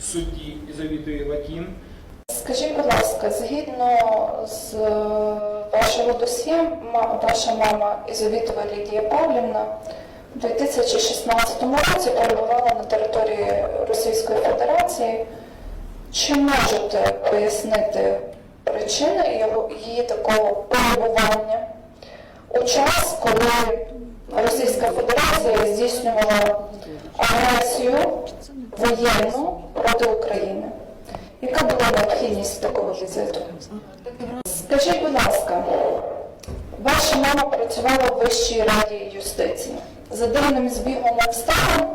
судді і завідує Вакін. Скажіть, будь ласка, згідно з е, вашого досьє, ваша мама Ізовітова Лідія Павлівна у 2016 році перебувала на території Російської Федерації. Чи можете пояснити причини його, її такого перебування у час, коли Російська Федерація здійснювала агресію воєнну проти України? Яка була необхідність такого візиту? Скажіть, будь ласка, ваша мама працювала в Вищій раді юстиції. За дивним збігом обставин,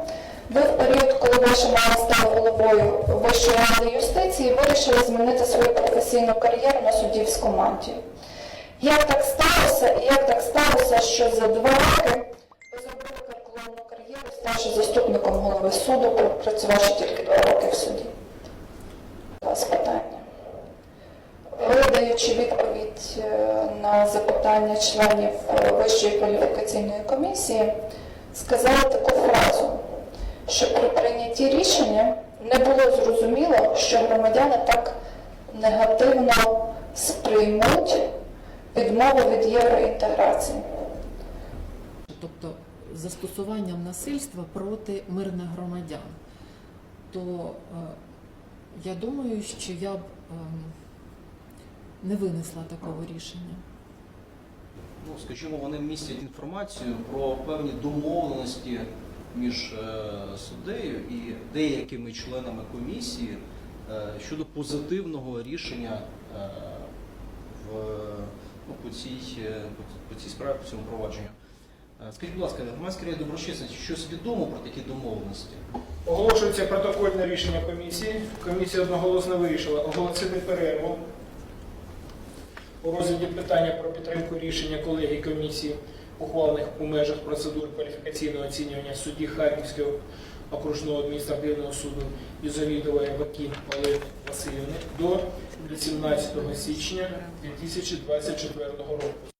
ви в період, коли ваша мама стала головою Вищої ради юстиції, вирішили змінити свою професійну кар'єру на суддівську мантію. Як так сталося, і як так сталося, що за два роки кар'єру, заступником голови суду, працювавши тільки два роки в суді? вас питання. Ви, даючи відповідь е, на запитання членів е, Вищої кваліфікаційної комісії, сказали таку фразу, що при прийнятті рішення не було зрозуміло, що громадяни так негативно сприймуть відмову від євроінтеграції. тобто застосуванням насильства проти мирних громадян, то е, я думаю, що я б ем, не винесла такого рішення. ну, скажімо, вони містять інформацію про певні домовленості між е, суддею і деякими членами комісії е, щодо позитивного рішення е, в, ну, по, цій, е, по цій справі, по цьому провадженню. Е, Скажіть, будь ласка, громадська рада доброчесності, щось відомо про такі домовленості? Оголошується протокольне рішення комісії. Комісія одноголосно вирішила оголосити перерву у розгляді питання про підтримку рішення колегії комісії, ухвалених у межах процедур кваліфікаційного оцінювання судді Харківського окружного адміністративного суду Ізовідової Бакін Олени Васильівни до 18 січня 2024 року.